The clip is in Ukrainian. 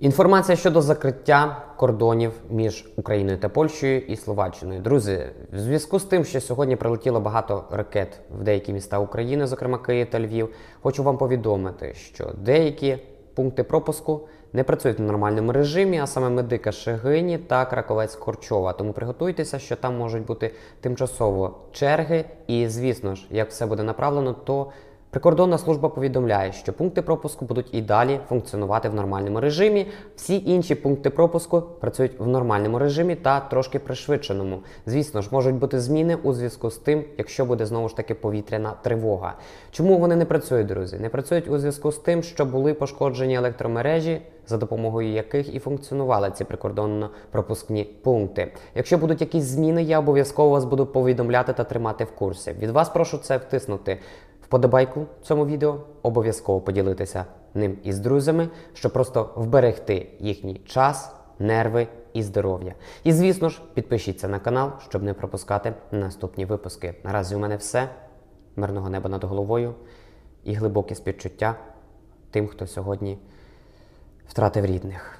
Інформація щодо закриття кордонів між Україною та Польщею і Словаччиною. Друзі, в зв'язку з тим, що сьогодні прилетіло багато ракет в деякі міста України, зокрема Київ та Львів, хочу вам повідомити, що деякі пункти пропуску не працюють в нормальному режимі, а саме Медика Шегині та Краковець Корчова. Тому приготуйтеся, що там можуть бути тимчасово черги. І звісно ж, як все буде направлено, то Прикордонна служба повідомляє, що пункти пропуску будуть і далі функціонувати в нормальному режимі. Всі інші пункти пропуску працюють в нормальному режимі та трошки пришвидшеному. Звісно ж, можуть бути зміни у зв'язку з тим, якщо буде знову ж таки повітряна тривога. Чому вони не працюють, друзі? Не працюють у зв'язку з тим, що були пошкоджені електромережі, за допомогою яких і функціонували ці прикордонно-пропускні пункти. Якщо будуть якісь зміни, я обов'язково вас буду повідомляти та тримати в курсі. Від вас прошу це втиснути вподобайку цьому відео, обов'язково поділитися ним із друзями, щоб просто вберегти їхній час, нерви і здоров'я. І звісно ж, підпишіться на канал, щоб не пропускати наступні випуски. Наразі у мене все. Мирного неба над головою і глибоке співчуття тим, хто сьогодні втратив рідних.